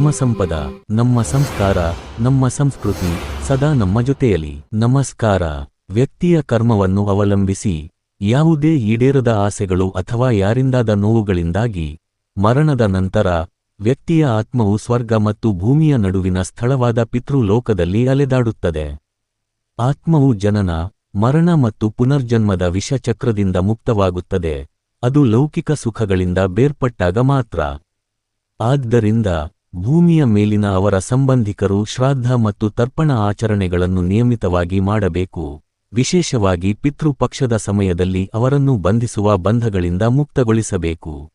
ಧರ್ಮಸಂಪದ ನಮ್ಮ ಸಂಸ್ಕಾರ, ನಮ್ಮ ಸಂಸ್ಕೃತಿ ಸದಾ ನಮ್ಮ ಜೊತೆಯಲ್ಲಿ ನಮಸ್ಕಾರ. ವ್ಯಕ್ತಿಯ ಕರ್ಮವನ್ನು ಅವಲಂಬಿಸಿ, ಯಾವುದೇ ಈಡೇರದ ಆಸೆಗಳು ಅಥವಾ ಯಾರಿಂದಾದ ನೋವುಗಳಿಂದಾಗಿ, ಮರಣದ ನಂತರ, ವ್ಯಕ್ತಿಯ ಆತ್ಮವು ಸ್ವರ್ಗ ಮತ್ತು ಭೂಮಿಯ ನಡುವಿನ ಸ್ಥಳವಾದ ಪಿತೃಲೋಕದಲ್ಲಿ ಅಲೆದಾಡುತ್ತದೆ. ಆತ್ಮವು ಜನನ, ಮರಣ ಮತ್ತು ಪುನರ್ಜನ್ಮದ ವಿಷಚಕ್ರದಿಂದ ಮುಕ್ತವಾಗುತ್ತದೆ. ಅದು ಲೌಕಿಕ ಸುಖಗಳಿಂದ ಬೇರ್ಪಟ್ಟಾಗ ಮಾತ್ರ. ಆದ್ದರಿಂದ ಭೂಮಿಯ ಮೇಲಿನ ಅವರ ಸಂಬಂಧಿಕರು ಶ್ರಾದ್ದ ಮತ್ತು ತರ್ಪಣ ಆಚರಣೆಗಳನ್ನು ನಿಯಮಿತವಾಗಿ ಮಾಡಬೇಕು. ವಿಶೇಷವಾಗಿ ಪಿತೃಪಕ್ಷದ ಸಮಯದಲ್ಲಿ ಅವರನ್ನು ಬಂಧಿಸುವ ಬಂಧಗಳಿಂದ ಮುಕ್ತಗೊಳಿಸಬೇಕು.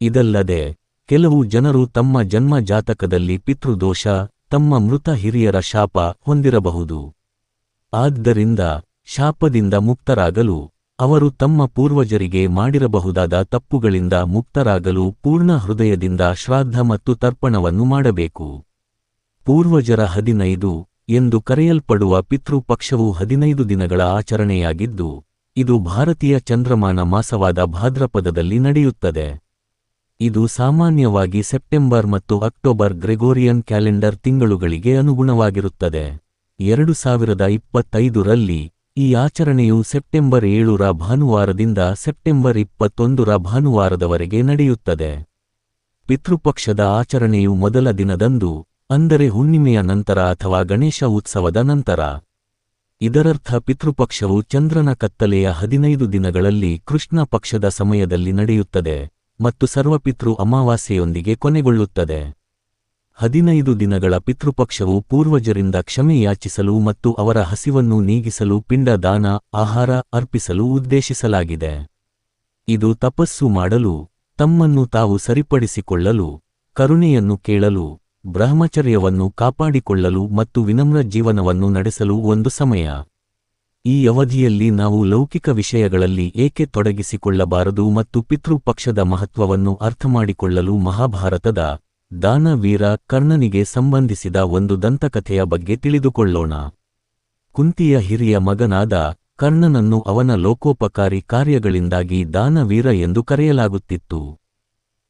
ಇದಲ್ಲದೆ, ಕೆಲವು ಜನರು ತಮ್ಮ ಜನ್ಮ ಜಾತಕದಲ್ಲಿ ಪಿತೃದೋಷ, ತಮ್ಮ ಮೃತ ಹಿರಿಯರ ಶಾಪ ಹೊಂದಿರಬಹುದು. ಆದ್ದರಿಂದ ಶಾಪದಿಂದ ಮುಕ್ತರಾಗಲು ಅವರು ತಮ್ಮ ಪೂರ್ವಜರಿಗೆ ಮಾಡಿರಬಹುದಾದ ತಪ್ಪುಗಳಿಂದ ಮುಕ್ತರಾಗಲು ಪೂರ್ಣ ಹೃದಯದಿಂದ ಶ್ರಾದ್ದ ಮತ್ತು ತರ್ಪಣವನ್ನು ಮಾಡಬೇಕು. ಪೂರ್ವಜರ ಹದಿನೈದು ಎಂದು ಕರೆಯಲ್ಪಡುವ ಪಿತೃಪಕ್ಷವು ಹದಿನೈದು ದಿನಗಳ ಆಚರಣೆಯಾಗಿದ್ದು, ಇದು ಭಾರತೀಯ ಚಂದ್ರಮಾನ ಮಾಸವಾದ ಭಾದ್ರಪದದಲ್ಲಿ ನಡೆಯುತ್ತದೆ. ಇದು ಸಾಮಾನ್ಯವಾಗಿ ಸೆಪ್ಟೆಂಬರ್ ಮತ್ತು ಅಕ್ಟೋಬರ್ ಗ್ರೆಗೋರಿಯನ್ ಕ್ಯಾಲೆಂಡರ್ ತಿಂಗಳುಗಳಿಗೆ ಅನುಗುಣವಾಗಿರುತ್ತದೆ. ಎರಡು ಸಾವಿರದ ಇಪ್ಪತ್ತೈದರಲ್ಲಿ ಈ ಆಚರಣೆಯು ಸೆಪ್ಟೆಂಬರ್ ಏಳರ ಭಾನುವಾರದಿಂದ ಸೆಪ್ಟೆಂಬರ್ ಇಪ್ಪತ್ತೊಂದರ ಭಾನುವಾರದವರೆಗೆ ನಡೆಯುತ್ತದೆ. ಪಿತೃಪಕ್ಷದ ಆಚರಣೆಯು ಮೊದಲ ದಿನದಂದು, ಅಂದರೆ ಹುಣ್ಣಿಮೆಯ ನಂತರ ಅಥವಾ ಗಣೇಶ ಉತ್ಸವದ ನಂತರ. ಇದರರ್ಥ ಪಿತೃಪಕ್ಷವು ಚಂದ್ರನ ಕತ್ತಲೆಯ ಹದಿನೈದು ದಿನಗಳಲ್ಲಿ ಕೃಷ್ಣ ಪಕ್ಷದ ಸಮಯದಲ್ಲಿ ನಡೆಯುತ್ತದೆ ಮತ್ತು ಸರ್ವಪಿತೃ ಅಮಾವಾಸ್ಯೆಯೊಂದಿಗೆ ಕೊನೆಗೊಳ್ಳುತ್ತದೆ. ಹದಿನೈದು ದಿನಗಳ ಪಿತೃಪಕ್ಷವು ಪೂರ್ವಜರಿಂದ ಕ್ಷಮೆ ಯಾಚಿಸಲು ಮತ್ತು ಅವರ ಹಸಿವನ್ನು ನೀಗಿಸಲು ಪಿಂಡ ದಾನ, ಆಹಾರ ಅರ್ಪಿಸಲು ಉದ್ದೇಶಿಸಲಾಗಿದೆ. ಇದು ತಪಸ್ಸು ಮಾಡಲು, ತಮ್ಮನ್ನು ತಾವು ಸರಿಪಡಿಸಿಕೊಳ್ಳಲು, ಕರುಣೆಯನ್ನು ಕೇಳಲು, ಬ್ರಹ್ಮಚರ್ಯವನ್ನು ಕಾಪಾಡಿಕೊಳ್ಳಲು ಮತ್ತು ವಿನಮ್ರ ಜೀವನವನ್ನು ನಡೆಸಲು ಒಂದು ಸಮಯ. ಈ ಅವಧಿಯಲ್ಲಿ ನಾವು ಲೌಕಿಕ ವಿಷಯಗಳಲ್ಲಿ ಏಕೆ ತೊಡಗಿಸಿಕೊಳ್ಳಬಾರದು ಮತ್ತು ಪಿತೃಪಕ್ಷದ ಮಹತ್ವವನ್ನು ಅರ್ಥಮಾಡಿಕೊಳ್ಳಲು ಮಹಾಭಾರತದ ದಾನವೀರ ಕರ್ಣನಿಗೆ ಸಂಬಂಧಿಸಿದ ಒಂದು ದಂತಕಥೆಯ ಬಗ್ಗೆ ತಿಳಿದುಕೊಳ್ಳೋಣ. ಕುಂತಿಯ ಹಿರಿಯ ಮಗನಾದ ಕರ್ಣನನ್ನು ಅವನ ಲೋಕೋಪಕಾರಿ ಕಾರ್ಯಗಳಿಂದಾಗಿ ದಾನವೀರ ಎಂದು ಕರೆಯಲಾಗುತ್ತಿತ್ತು.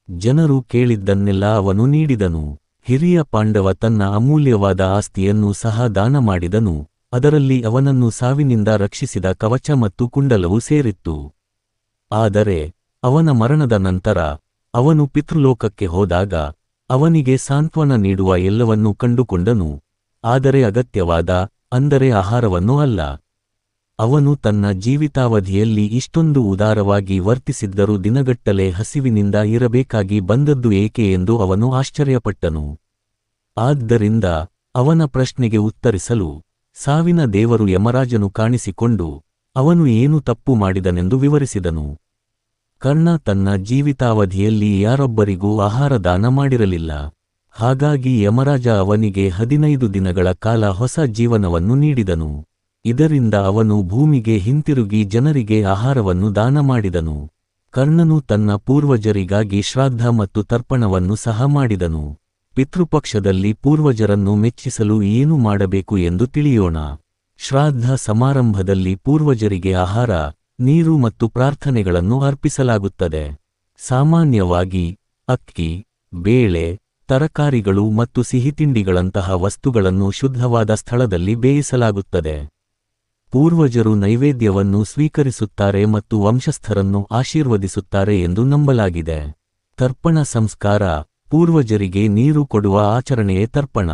ಜನರು ಕೇಳಿದ್ದನ್ನೆಲ್ಲ ಅವನು ನೀಡಿದನು. ಹಿರಿಯ ಪಾಂಡವ ತನ್ನ ಅಮೂಲ್ಯವಾದ ಆಸ್ತಿಯನ್ನು ಸಹ ದಾನ ಮಾಡಿದನು. ಅದರಲ್ಲಿ ಅವನನ್ನು ಸಾವಿನಿಂದ ರಕ್ಷಿಸಿದ ಕವಚ ಮತ್ತು ಕುಂಡಲವು ಸೇರಿತ್ತು. ಆದರೆ ಅವನ ಮರಣದ ನಂತರ ಅವನು ಪಿತೃಲೋಕಕ್ಕೆ ಹೋದಾಗ ಅವನಿಗೆ ಸಾಂತ್ವನ ನೀಡುವ ಎಲ್ಲವನ್ನೂ ಕಂಡುಕೊಂಡನು. ಆದರೆ ಅಗತ್ಯವಾದ, ಅಂದರೆ ಆಹಾರವನ್ನು ಅಲ್ಲ. ಅವನು ತನ್ನ ಜೀವಿತಾವಧಿಯಲ್ಲಿ ಇಷ್ಟೊಂದು ಉದಾರವಾಗಿ ವರ್ತಿಸಿದ್ದರೂ ದಿನಗಟ್ಟಲೆ ಹಸಿವಿನಿಂದ ಇರಬೇಕಾಗಿ ಬಂದದ್ದು ಏಕೆ ಎಂದು ಅವನು ಆಶ್ಚರ್ಯಪಟ್ಟನು. ಆದ್ದರಿಂದ ಅವನ ಪ್ರಶ್ನೆಗೆ ಉತ್ತರಿಸಲು ಸಾವಿನ ದೇವರು ಯಮರಾಜನು ಕಾಣಿಸಿಕೊಂಡು, ಅವನು ಏನು ತಪ್ಪು ಮಾಡಿದನೆಂದು ವಿವರಿಸಿದನು. ಕರ್ಣ ತನ್ನ ಜೀವಿತಾವಧಿಯಲ್ಲಿ ಯಾರೊಬ್ಬರಿಗೂ ಆಹಾರ ದಾನ ಮಾಡಿರಲಿಲ್ಲ. ಹಾಗಾಗಿ ಯಮರಾಜ ಅವನಿಗೆ ಹದಿನೈದು ದಿನಗಳ ಕಾಲ ಹೊಸ ಜೀವನವನ್ನು ನೀಡಿದನು. ಇದರಿಂದ ಅವನು ಭೂಮಿಗೆ ಹಿಂತಿರುಗಿ ಜನರಿಗೆ ಆಹಾರವನ್ನು ದಾನ ಮಾಡಿದನು. ಕರ್ಣನು ತನ್ನ ಪೂರ್ವಜರಿಗಾಗಿ ಶ್ರಾದ್ದ ಮತ್ತು ತರ್ಪಣವನ್ನು ಸಹ ಮಾಡಿದನು. ಪಿತೃಪಕ್ಷದಲ್ಲಿ ಪೂರ್ವಜರನ್ನು ಮೆಚ್ಚಿಸಲು ಏನು ಮಾಡಬೇಕು ಎಂದು ತಿಳಿಯೋಣ. ಶ್ರಾದ್ದ ಸಮಾರಂಭದಲ್ಲಿ ಪೂರ್ವಜರಿಗೆ ಆಹಾರ ನೀರು ಮತ್ತು ಪ್ರಾರ್ಥನೆಗಳನ್ನು ಅರ್ಪಿಸಲಾಗುತ್ತದೆ. ಸಾಮಾನ್ಯವಾಗಿ, ಅಕ್ಕಿ, ಬೇಳೆ, ತರಕಾರಿಗಳು ಮತ್ತು ಸಿಹಿತಿಂಡಿಗಳಂತಹ ವಸ್ತುಗಳನ್ನು ಶುದ್ಧವಾದ ಸ್ಥಳದಲ್ಲಿ ಬೇಯಿಸಲಾಗುತ್ತದೆ. ಪೂರ್ವಜರು ನೈವೇದ್ಯವನ್ನು ಸ್ವೀಕರಿಸುತ್ತಾರೆ ಮತ್ತು ವಂಶಸ್ಥರನ್ನು ಆಶೀರ್ವದಿಸುತ್ತಾರೆ ಎಂದು ನಂಬಲಾಗಿದೆ. ತರ್ಪಣ ಸಂಸ್ಕಾರ, ಪೂರ್ವಜರಿಗೆ ನೀರು ಕೊಡುವ ಆಚರಣೆಯೇ ತರ್ಪಣ.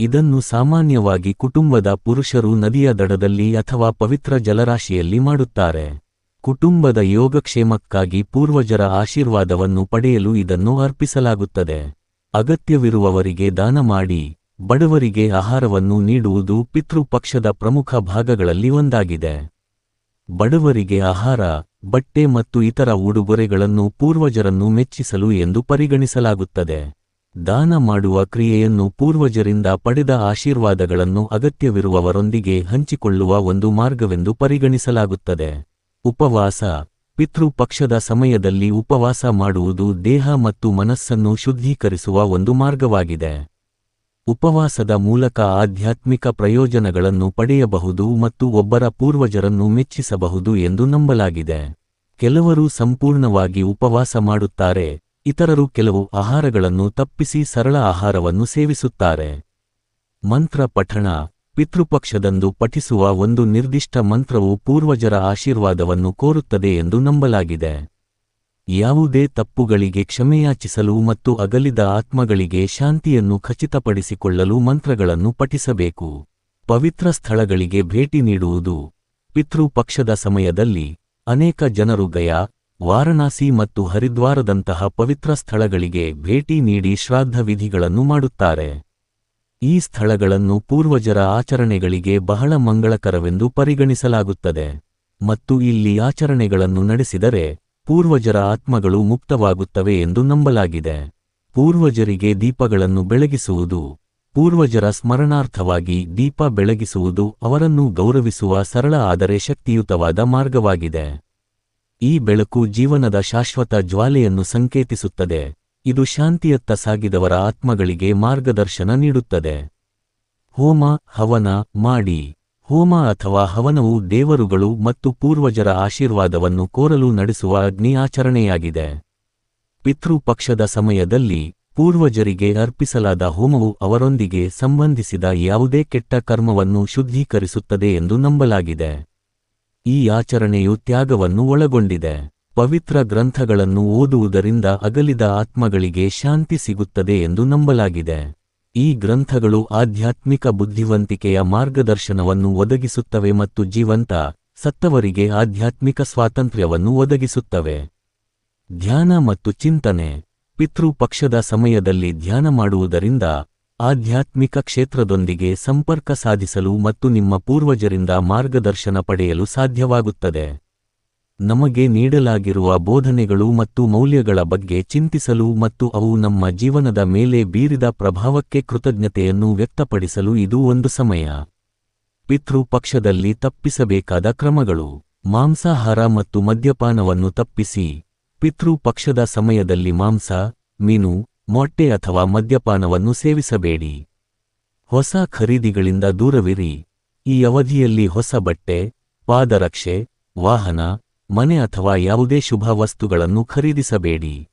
ಇದನ್ನು ಸಾಮಾನ್ಯವಾಗಿ ಕುಟುಂಬದ ಪುರುಷರು ನದಿಯ ದಡದಲ್ಲಿ ಅಥವಾ ಪವಿತ್ರ ಜಲರಾಶಿಯಲ್ಲಿ ಮಾಡುತ್ತಾರೆ. ಕುಟುಂಬದ ಯೋಗಕ್ಷೇಮಕ್ಕಾಗಿ ಪೂರ್ವಜರ ಆಶೀರ್ವಾದವನ್ನು ಪಡೆಯಲು ಇದನ್ನು ಅರ್ಪಿಸಲಾಗುತ್ತದೆ. ಅಗತ್ಯವಿರುವವರಿಗೆ ದಾನ ಮಾಡಿ, ಬಡವರಿಗೆ ಆಹಾರವನ್ನು ನೀಡುವುದು ಪಿತೃಪಕ್ಷದ ಪ್ರಮುಖ ಭಾಗಗಳಲ್ಲಿ ಒಂದಾಗಿದೆ. ಬಡವರಿಗೆ ಆಹಾರ, ಬಟ್ಟೆ ಮತ್ತು ಇತರ ಉಡುಗೊರೆಗಳನ್ನು ಪೂರ್ವಜರನ್ನು ಮೆಚ್ಚಿಸಲು ಎಂದು ಪರಿಗಣಿಸಲಾಗುತ್ತದೆ. ದಾನ ಮಾಡುವ ಕ್ರಿಯೆಯನ್ನು ಪೂರ್ವಜರಿಂದ ಪಡೆದ ಆಶೀರ್ವಾದಗಳನ್ನು ಅಗತ್ಯವಿರುವವರೊಂದಿಗೆ ಹಂಚಿಕೊಳ್ಳುವ ಒಂದು ಮಾರ್ಗವೆಂದು ಪರಿಗಣಿಸಲಾಗುತ್ತದೆ. ಉಪವಾಸ. ಪಿತೃಪಕ್ಷದ ಸಮಯದಲ್ಲಿ ಉಪವಾಸ ಮಾಡುವುದು ದೇಹ ಮತ್ತು ಮನಸ್ಸನ್ನು ಶುದ್ಧೀಕರಿಸುವ ಒಂದು ಮಾರ್ಗವಾಗಿದೆ. ಉಪವಾಸದ ಮೂಲಕ ಆಧ್ಯಾತ್ಮಿಕ ಪ್ರಯೋಜನಗಳನ್ನು ಪಡೆಯಬಹುದು ಮತ್ತು ಒಬ್ಬರ ಪೂರ್ವಜರನ್ನು ಮೆಚ್ಚಿಸಬಹುದು ಎಂದು ನಂಬಲಾಗಿದೆ. ಕೆಲವರು ಸಂಪೂರ್ಣವಾಗಿ ಉಪವಾಸ ಮಾಡುತ್ತಾರೆ. ಇತರರು ಕೆಲವು ಆಹಾರಗಳನ್ನು ತಪ್ಪಿಸಿ ಸರಳ ಆಹಾರವನ್ನು ಸೇವಿಸುತ್ತಾರೆ. ಮಂತ್ರ ಪಠಣ, ಪಿತೃಪಕ್ಷದಂದು ಪಠಿಸುವ ಒಂದು ನಿರ್ದಿಷ್ಟ ಮಂತ್ರವು ಪೂರ್ವಜರ ಆಶೀರ್ವಾದವನ್ನು ಕೋರುತ್ತದೆ ಎಂದು ನಂಬಲಾಗಿದೆ. ಯಾವುದೇ ತಪ್ಪುಗಳಿಗೆ ಕ್ಷಮೆಯಾಚಿಸಲು ಮತ್ತು ಅಗಲಿದ ಆತ್ಮಗಳಿಗೆ ಶಾಂತಿಯನ್ನು ಖಚಿತಪಡಿಸಿಕೊಳ್ಳಲು ಮಂತ್ರಗಳನ್ನು ಪಠಿಸಬೇಕು. ಪವಿತ್ರ ಸ್ಥಳಗಳಿಗೆ ಭೇಟಿ ನೀಡುವುದು. ಪಿತೃಪಕ್ಷದ ಸಮಯದಲ್ಲಿ ಅನೇಕ ಜನರು ಗಯಾ ವಾರಣಾಸಿ ಮತ್ತು ಹರಿದ್ವಾರದಂತಹ ಪವಿತ್ರ ಸ್ಥಳಗಳಿಗೆ ಭೇಟಿ ನೀಡಿ ಶ್ರಾದ್ದ ವಿಧಿಗಳನ್ನು ಮಾಡುತ್ತಾರೆ. ಈ ಸ್ಥಳಗಳನ್ನು ಪೂರ್ವಜರ ಆಚರಣೆಗಳಿಗೆ ಬಹಳ ಮಂಗಳಕರವೆಂದು ಪರಿಗಣಿಸಲಾಗುತ್ತದೆ. ಮತ್ತು ಇಲ್ಲಿ ಆಚರಣೆಗಳನ್ನು ನಡೆಸಿದರೆ ಪೂರ್ವಜರ ಆತ್ಮಗಳು ಮುಕ್ತವಾಗುತ್ತವೆ ಎಂದು ನಂಬಲಾಗಿದೆ. ಪೂರ್ವಜರಿಗೆ ದೀಪಗಳನ್ನು ಬೆಳಗಿಸುವುದು, ಪೂರ್ವಜರ ಸ್ಮರಣಾರ್ಥವಾಗಿ ದೀಪ ಬೆಳಗಿಸುವುದು ಅವರನ್ನು ಗೌರವಿಸುವ ಸರಳ ಆದರೆ ಶಕ್ತಿಯುತವಾದ ಮಾರ್ಗವಾಗಿದೆ. ಈ ಬೆಳಕು ಜೀವನದ ಶಾಶ್ವತ ಜ್ವಾಲೆಯನ್ನು ಸಂಕೇತಿಸುತ್ತದೆ. ಇದು ಶಾಂತಿಯತ್ತ ಸಾಗಿದವರ ಆತ್ಮಗಳಿಗೆ ಮಾರ್ಗದರ್ಶನ ನೀಡುತ್ತದೆ. ಹೋಮ, ಹವನ, ಮಾಡಿ. ಹೋಮ ಅಥವಾ ಹವನವು ದೇವರುಗಳು ಮತ್ತು ಪೂರ್ವಜರ ಆಶೀರ್ವಾದವನ್ನು ಕೋರಲು ನಡೆಸುವ ಅಗ್ನಿ ಆಚರಣೆಯಾಗಿದೆ ಪಿತೃಪಕ್ಷದ ಸಮಯದಲ್ಲಿ ಪೂರ್ವಜರಿಗೆ ಅರ್ಪಿಸಲಾದ ಹೋಮವು ಅವರೊಂದಿಗೆ ಸಂಬಂಧಿಸಿದ ಯಾವುದೇ ಕೆಟ್ಟ ಕರ್ಮವನ್ನು ಶುದ್ಧೀಕರಿಸುತ್ತದೆ ಎಂದು ನಂಬಲಾಗಿದೆ. ಈ ಆಚರಣೆಯು ತ್ಯಾಗವನ್ನು ಒಳಗೊಂಡಿದೆ. ಪವಿತ್ರ ಗ್ರಂಥಗಳನ್ನು ಓದುವುದರಿಂದ ಅಗಲಿದ ಆತ್ಮಗಳಿಗೆ ಶಾಂತಿ ಸಿಗುತ್ತದೆ ಎಂದು ನಂಬಲಾಗಿದೆ. ಈ ಗ್ರಂಥಗಳು ಆಧ್ಯಾತ್ಮಿಕ ಬುದ್ಧಿವಂತಿಕೆಯ ಮಾರ್ಗದರ್ಶನವನ್ನು ಒದಗಿಸುತ್ತವೆ ಮತ್ತು ಜೀವಂತ, ಸತ್ತವರಿಗೆ ಆಧ್ಯಾತ್ಮಿಕ ಸ್ವಾತಂತ್ರ್ಯವನ್ನು ಒದಗಿಸುತ್ತವೆ. ಧ್ಯಾನ ಮತ್ತು ಚಿಂತನೆ. ಪಿತೃ ಪಕ್ಷದ ಸಮಯದಲ್ಲಿ ಧ್ಯಾನ ಮಾಡುವುದರಿಂದ ಆಧ್ಯಾತ್ಮಿಕ ಕ್ಷೇತ್ರದೊಂದಿಗೆ ಸಂಪರ್ಕ ಸಾಧಿಸಲು ಮತ್ತು ನಿಮ್ಮ ಪೂರ್ವಜರಿಂದ ಮಾರ್ಗದರ್ಶನ ಪಡೆಯಲು ಸಾಧ್ಯವಾಗುತ್ತದೆ. ನಮಗೆ ನೀಡಲಾಗಿರುವ ಬೋಧನೆಗಳು ಮತ್ತು ಮೌಲ್ಯಗಳ ಬಗ್ಗೆ ಚಿಂತಿಸಲು ಮತ್ತು ಅವು ನಮ್ಮ ಜೀವನದ ಮೇಲೆ ಬೀರಿದ ಪ್ರಭಾವಕ್ಕೆ ಕೃತಜ್ಞತೆಯನ್ನು ವ್ಯಕ್ತಪಡಿಸಲು ಇದು ಒಂದು ಸಮಯ. ಪಿತೃ ಪಕ್ಷದಲ್ಲಿ ತಪ್ಪಿಸಬೇಕಾದ ಕ್ರಮಗಳು. ಮಾಂಸಾಹಾರ ಮತ್ತು ಮದ್ಯಪಾನವನ್ನು ತಪ್ಪಿಸಿ. ಪಿತೃ ಪಕ್ಷದ ಸಮಯದಲ್ಲಿ ಮಾಂಸ, ಮೀನು ಮೊಟ್ಟೆ ಅಥವಾ ಮದ್ಯಪಾನವನ್ನು ಸೇವಿಸಬೇಡಿ. ಹೊಸ ಖರೀದಿಗಳಿಂದ ದೂರವಿರಿ. ಈ ಅವಧಿಯಲ್ಲಿ ಹೊಸ ಬಟ್ಟೆ, ಪಾದರಕ್ಷೆ, ವಾಹನ, ಮನೆ ಅಥವಾ ಯಾವುದೇ ಶುಭ ವಸ್ತುಗಳನ್ನು ಖರೀದಿಸಬೇಡಿ.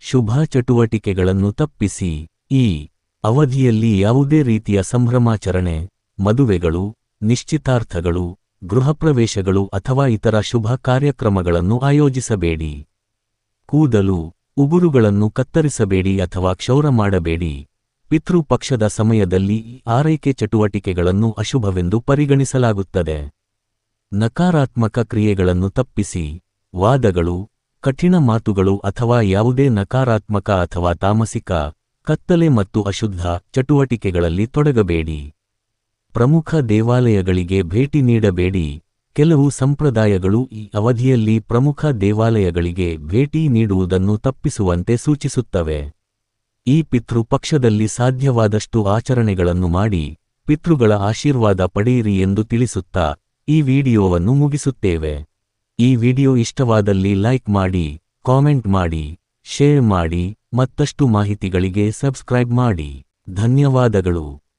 ಶುಭ ಚಟುವಟಿಕೆಗಳನ್ನು ತಪ್ಪಿಸಿ. ಈ ಅವಧಿಯಲ್ಲಿ ಯಾವುದೇ ರೀತಿಯ ಸಂಭ್ರಮಾಚರಣೆ, ಮದುವೆಗಳು, ನಿಶ್ಚಿತಾರ್ಥಗಳು, ಗೃಹಪ್ರವೇಶಗಳು ಅಥವಾ ಇತರ ಶುಭ ಕಾರ್ಯಕ್ರಮಗಳನ್ನು ಆಯೋಜಿಸಬೇಡಿ. ಕೂದಲು ಉಗುರುಗಳನ್ನು ಕತ್ತರಿಸಬೇಡಿ ಅಥವಾ ಕ್ಷೌರ ಮಾಡಬೇಡಿ. ಪಿತೃಪಕ್ಷದ ಸಮಯದಲ್ಲಿ ಆರೈಕೆ ಚಟುವಟಿಕೆಗಳನ್ನು ಅಶುಭವೆಂದು ಪರಿಗಣಿಸಲಾಗುತ್ತದೆ. ನಕಾರಾತ್ಮಕ ಕ್ರಿಯೆಗಳನ್ನು ತಪ್ಪಿಸಿ. ವಾದಗಳು, ಕಠಿಣ ಮಾತುಗಳು ಅಥವಾ ಯಾವುದೇ ನಕಾರಾತ್ಮಕ ಅಥವಾ ತಾಮಸಿಕ, ಕತ್ತಲೆ ಮತ್ತು ಅಶುದ್ಧ ಚಟುವಟಿಕೆಗಳಲ್ಲಿ ತೊಡಗಬೇಡಿ. ಪ್ರಮುಖ ದೇವಾಲಯಗಳಿಗೆ ಭೇಟಿ ನೀಡಬೇಡಿ. ಕೆಲವು ಸಂಪ್ರದಾಯಗಳು ಈ ಅವಧಿಯಲ್ಲಿ ಪ್ರಮುಖ ದೇವಾಲಯಗಳಿಗೆ ಭೇಟಿ ನೀಡುವುದನ್ನು ತಪ್ಪಿಸುವಂತೆ ಸೂಚಿಸುತ್ತವೆ. ಈ ಪಿತೃ ಪಕ್ಷದಲ್ಲಿ ಸಾಧ್ಯವಾದಷ್ಟು ಆಚರಣೆಗಳನ್ನು ಮಾಡಿ ಪಿತೃಗಳ ಆಶೀರ್ವಾದ ಪಡೆಯಿರಿ ಎಂದು ತಿಳಿಸುತ್ತಾ ಈ ವಿಡಿಯೋವನ್ನು ಮುಗಿಸುತ್ತೇವೆ. ಈ ವಿಡಿಯೋ ಇಷ್ಟವಾದಲ್ಲಿ ಲೈಕ್ ಮಾಡಿ, ಕಾಮೆಂಟ್ ಮಾಡಿ, ಶೇರ್ ಮಾಡಿ ಮತ್ತಷ್ಟು ಮಾಹಿತಿಗಳಿಗೆ ಸಬ್ಸ್ಕ್ರೈಬ್ ಮಾಡಿ. ಧನ್ಯವಾದಗಳು.